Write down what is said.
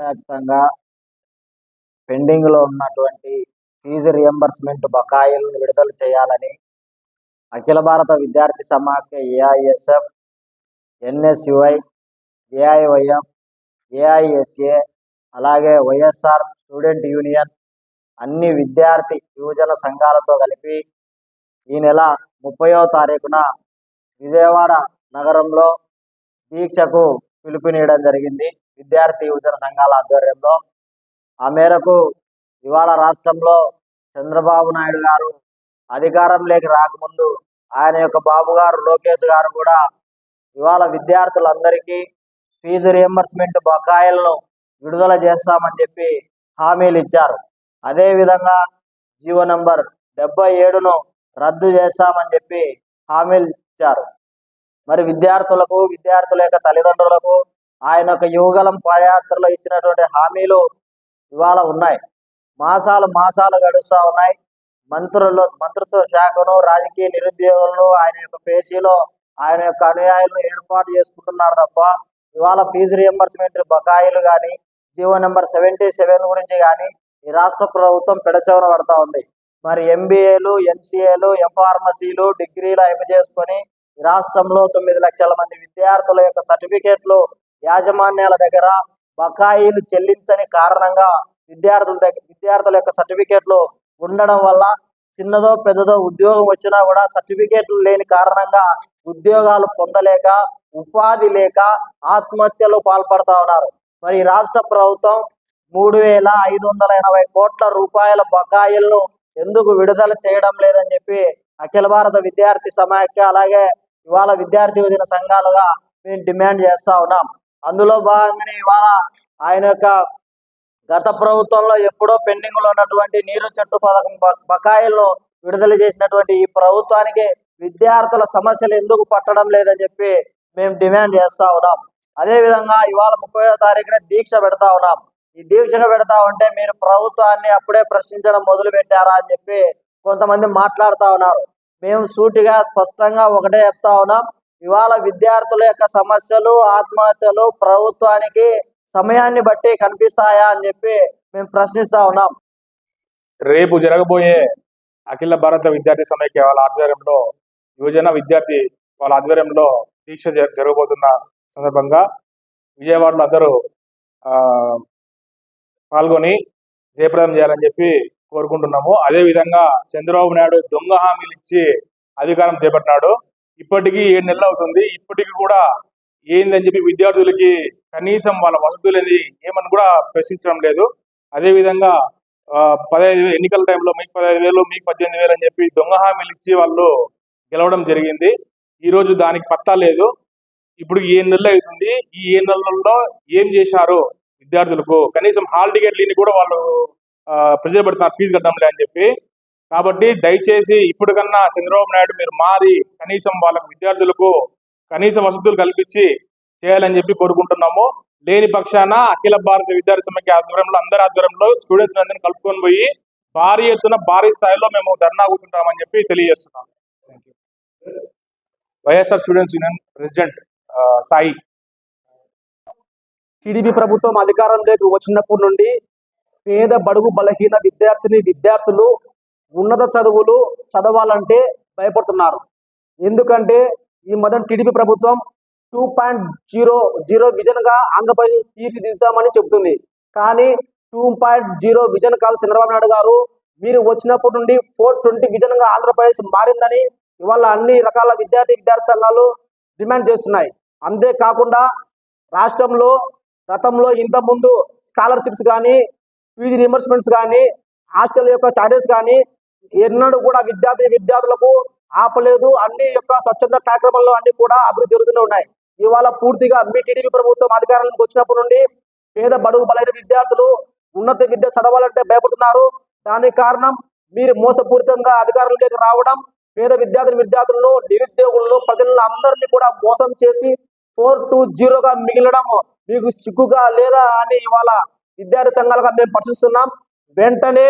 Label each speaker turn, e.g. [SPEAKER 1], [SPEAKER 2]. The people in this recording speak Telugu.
[SPEAKER 1] వ్యాప్తంగా పెండింగ్లో ఉన్నటువంటి ఫీజు రియంబర్స్మెంట్ బకాయిలను విడుదల చేయాలని అఖిల భారత విద్యార్థి సమాఖ్య ఏఐఎస్ఎఫ్ ఎన్ఎస్యుఐ ఏఐవైఎం ఏఐఎస్ఏ అలాగే వైఎస్ఆర్ స్టూడెంట్ యూనియన్ అన్ని విద్యార్థి యువజన సంఘాలతో కలిపి ఈ నెల ముప్పయో తారీఖున విజయవాడ నగరంలో దీక్షకు పిలుపునియడం జరిగింది. విద్యార్థి యువజన సంఘాల ఆధ్వర్యంలో ఆ మేరకు ఇవాళ రాష్ట్రంలో చంద్రబాబు నాయుడు గారు అధికారంలోకి రాకముందు ఆయన యొక్క బాబు గారు లోకేష్ గారు కూడా ఇవాళ విద్యార్థులందరికీ ఫీజు రియంబర్స్మెంట్ బకాయిలను విడుదల చేస్తామని చెప్పి హామీలు ఇచ్చారు. అదే విధంగా జీవో నంబర్ డెబ్బై ఏడును రద్దు చేస్తామని చెప్పి హామీలు ఇచ్చారు. మరి విద్యార్థులకు విద్యార్థుల యొక్క తల్లిదండ్రులకు ఆయన యొక్క యువగలం పాదయాత్రలో ఇచ్చినటువంటి హామీలు ఇవాళ ఉన్నాయి. మాసాలు మాసాలు గడుస్తూ ఉన్నాయి. మంత్రులు మంత్రిత్వ శాఖను రాజకీయ నిరుద్యోగులను ఆయన యొక్క పేసీలో ఆయన యొక్క అనుయాయులను ఏర్పాటు చేసుకుంటున్నారు తప్ప ఇవాళ ఫీజు రియంబర్స్మెంట్ బకాయిలు కానీ జీవో నెంబర్ సెవెంటీ సెవెన్ గురించి కానీ ఈ రాష్ట్ర ప్రభుత్వం పెడచవన పడతా ఉంది. మరి ఎంబీఏలు ఎంసీఏలు ఎంఫార్మసీలు డిగ్రీలు అయిపు చేసుకొని ఈ రాష్ట్రంలో తొమ్మిది లక్షల మంది విద్యార్థుల యొక్క సర్టిఫికేట్లు యాజమాన్యాల దగ్గర బకాయిలు చెల్లించని కారణంగా విద్యార్థుల దగ్గర విద్యార్థుల యొక్క సర్టిఫికేట్లు ఉండడం వల్ల చిన్నదో పెద్దదో ఉద్యోగం వచ్చినా కూడా సర్టిఫికేట్లు లేని కారణంగా ఉద్యోగాలు పొందలేక ఉపాధి లేక ఆత్మహత్యలు పాల్పడతా ఉన్నారు. మరి రాష్ట్ర ప్రభుత్వం మూడు వేల ఐదు వందల ఎనభై కోట్ల రూపాయల బకాయిలను ఎందుకు విడుదల చేయడం లేదని చెప్పి అఖిల భారత విద్యార్థి సమాఖ్య అలాగే ఇవాళ విద్యార్థి యువజన సంఘాలుగా మేము డిమాండ్ చేస్తా ఉన్నాం. అందులో భాగంగానే ఇవాళ ఆయన యొక్క గత ప్రభుత్వంలో ఎప్పుడో పెండింగ్లో ఉన్నటువంటి నీరు చెట్టు పథకం బకాయిలను విడుదల చేసినటువంటి ఈ ప్రభుత్వానికి విద్యార్థుల సమస్యలు ఎందుకు పట్టడం లేదని చెప్పి మేము డిమాండ్ చేస్తా ఉన్నాం. అదే విధంగా ఇవాళ ముప్పయో తారీఖున దీక్ష పెడతా ఉన్నాం. ఈ దీక్షగా పెడతా ఉంటే మీరు ప్రభుత్వాన్ని అప్పుడే ప్రశ్నించడం మొదలు పెట్టారా అని చెప్పి కొంతమంది మాట్లాడుతా ఉన్నారు. మేము సూటిగా స్పష్టంగా ఒకటే చెప్తా ఉన్నాం. ఇవాళ విద్యార్థుల యొక్క సమస్యలు ఆత్మహత్యలు ప్రభుత్వానికి సమయాన్ని బట్టి కనిపిస్తాయా అని చెప్పి మేము ప్రశ్నిస్తా ఉన్నాం.
[SPEAKER 2] రేపు జరగబోయే అఖిల భారత విద్యార్థి సమైక్య వాళ్ళ ఆధ్వర్యంలో యువజన విద్యార్థి వాళ్ళ ఆధ్వర్యంలో దీక్ష జ- జరగబోతున్న సందర్భంగా విజయవాడలో అందరూ ఆ, పాల్గొని జయప్రదం చేయాలని చెప్పి కోరుకుంటున్నాము. అదే విధంగా చంద్రబాబు నాయుడు దొంగ హామీలు ఇచ్చి అధికారం చేపట్టినాడు. ఇప్పటికీ ఏడు నెలలు అవుతుంది. ఇప్పటికీ కూడా ఏందని చెప్పి విద్యార్థులకి కనీసం వాళ్ళ వసతులు ఏమని కూడా ప్రశ్నించడం లేదు. అదే విధంగా ఆ, పదహైదు వేలు ఎన్నికల టైంలో మీకు పదహైదు వేలు మీకు పద్దెనిమిది వేలు అని చెప్పి దొంగ హామీలు ఇచ్చి వాళ్ళు గెలవడం జరిగింది. ఈ రోజు దానికి పత్తా లేదు. ఇప్పుడు ఏడు నెలలు అవుతుంది. ఈ ఏడు నెలల్లో ఏం చేశారు విద్యార్థులకు? కనీసం హాల్ టికెట్లు కూడా వాళ్ళు ప్రెజర్ పెడుతున్నారు ఫీజు కట్టడం అని చెప్పి. కాబట్టి దయచేసి ఇప్పటికన్నా చంద్రబాబు నాయుడు మీరు మారి కనీసం వాళ్ళకు విద్యార్థులకు కనీస వసతులు కల్పించి చేయాలని చెప్పి కోరుకుంటున్నాము. లేని పక్షాన అఖిల భారత విద్యార్థి సమైక్య ఆధ్వర్యంలో అందరి ఆధ్వర్యంలో స్టూడెంట్స్ అందరినీ కలుపుకొని పోయి భారీ ఎత్తున భారీ స్థాయిలో మేము ధర్నా కూర్చుంటామని చెప్పి తెలియజేస్తున్నాం. YSR students union president Sai.
[SPEAKER 3] TDP ప్రభుత్వం అధికారంలోకి వచ్చినప్పటి నుండి పేద బడుగు బలహీన విద్యార్థిని విద్యార్థులు ఉన్నత చదువులు చదవాలంటే భయపడుతున్నారు. ఎందుకంటే ఈ మొదటి టీడీపీ ప్రభుత్వం టూ పాయింట్ జీరో జీరో విజన్గా ఆంధ్రప్రదేశ్ తీర్చిదిద్దామని చెబుతుంది. కానీ టూ పాయింట్ జీరో విజన్ కాదు చంద్రబాబు నాయుడు గారు. మీరు వచ్చినప్పటి నుండి ఫోర్ ట్వంటీ విజన్గా ఆంధ్రప్రదేశ్ మారిందని ఇవాళ అన్ని రకాల విద్యార్థి విద్యార్థి సంఘాలు డిమాండ్ చేస్తున్నాయి. అంతేకాకుండా రాష్ట్రంలో గతంలో ఇంతకుముందు స్కాలర్షిప్స్ కానీ ఫీజు రియంబర్స్మెంట్స్ కానీ హాస్టల్ యొక్క చార్జెస్ కానీ ఎన్నడూ కూడా విద్యార్థి విద్యార్థులకు ఆపలేదు. అన్ని యొక్క స్వచ్ఛంద కార్యక్రమాల్లో అన్ని కూడా అభివృద్ధి జరుగుతూనే ఉన్నాయి. ఇవాళ పూర్తిగా మీ టీడీపీ ప్రభుత్వం అధికారంలోకి వచ్చినప్పటి నుండి పేద బడుగు బలైన విద్యార్థులు ఉన్నత విద్య చదవాలంటే భయపడుతున్నారు. దానికి కారణం మీరు మోసపూరితంగా అధికారంలోకి రావడం పేద విద్యార్థులు విద్యార్థులను నిరుద్యోగులను ప్రజలను అందరినీ కూడా మోసం చేసి ఫోర్ టు జీరోగా మిగిలడం మీకు సిగ్గుగా లేదా అని ఇవాళ విద్యార్థి సంఘాలుగా మేము ప్రశ్నిస్తున్నాం వెంటనే